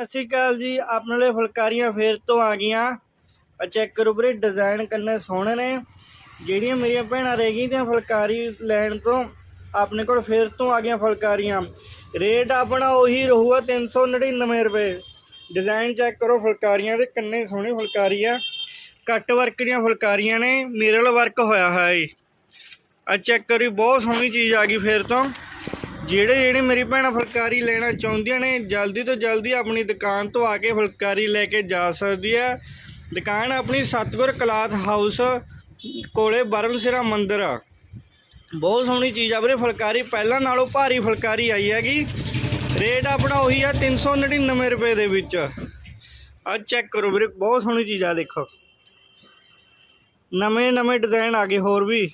ਸਤਿ ਸ਼੍ਰੀ ਅਕਾਲ ਜੀ ਆਪਣੇ ਲਈ ਫੁਲਕਾਰੀਆਂ ਫੇਰ ਤੋਂ ਆ ਗਈਆਂ। ਆ ਚੈੱਕ ਕਰੋ ਵੀਰੇ ਡਿਜ਼ਾਈਨ ਕਿੰਨੇ ਸੋਹਣੇ ਨੇ। ਜਿਹੜੀਆਂ ਮੇਰੀਆਂ ਭੈਣਾਂ ਰਹਿ ਗਈਆਂ ਤੇ ਫੁਲਕਾਰੀ ਲੈਣ ਤੋਂ, ਆਪਣੇ ਕੋਲ ਫੇਰ ਤੋਂ ਆ ਗਈਆਂ ਫੁਲਕਾਰੀਆਂ। ਰੇਟ ਆਪਣਾ ਉਹੀ ਰਹੂਗਾ 399 ਰੁਪਏ। ਡਿਜ਼ਾਈਨ ਚੈੱਕ ਕਰੋ ਫੁਲਕਾਰੀਆਂ ਦੇ ਕਿੰਨੇ ਸੋਹਣੇ ਫੁਲਕਾਰੀ ਆ। ਕੱਟ ਵਰਕ ਦੀਆਂ ਫੁਲਕਾਰੀਆਂ ਨੇ ਮਿਰਲ ਵਰਕ ਹੋਇਆ ਹੋਇਆ ਏ ਆ ਚੈੱਕ ਕਰੀ, ਬਹੁਤ ਸੋਹਣੀ ਚੀਜ਼ ਆ ਗਈ ਫੇਰ ਤੋਂ। ਜਿਹੜੇ ਜਿਹੜੇ ਮੇਰੀ ਭੈਣਾਂ ਫੁਲਕਾਰੀ ਲੈਣਾ ਚਾਹੁੰਦੀਆਂ ਨੇ, ਜਲਦੀ ਤੋਂ ਜਲਦੀ ਆਪਣੀ ਦੁਕਾਨ ਤੋਂ ਆ ਕੇ ਫੁਲਕਾਰੀ ਲੈ ਕੇ ਜਾ ਸਕਦੀ ਹੈ। ਦੁਕਾਨ ਆਪਣੀ ਸਤਗੁਰ ਕਲਾਥ ਹਾਊਸ ਕੋਲੇ ਬਰਮਸਿਰਾ ਮੰਦਿਰ ਆ। ਬਹੁਤ ਸੋਹਣੀ ਚੀਜ਼ ਆ ਵੀਰੇ, ਫੁਲਕਾਰੀ ਪਹਿਲਾਂ ਨਾਲੋਂ ਭਾਰੀ ਫੁਲਕਾਰੀ ਆਈ ਹੈਗੀ। ਰੇਟ ਆਪਣਾ ਉਹੀ ਆ 399 ਰੁਪਏ ਦੇ ਵਿੱਚ। ਆ ਚੈੱਕ ਕਰੋ ਵੀਰੇ, ਬਹੁਤ ਸੋਹਣੀ ਚੀਜ਼ ਆ, ਦੇਖੋ। ਨਵੇਂ ਨਵੇਂ ਡਿਜ਼ਾਈਨ ਆ ਗਏ ਹੋਰ ਵੀ।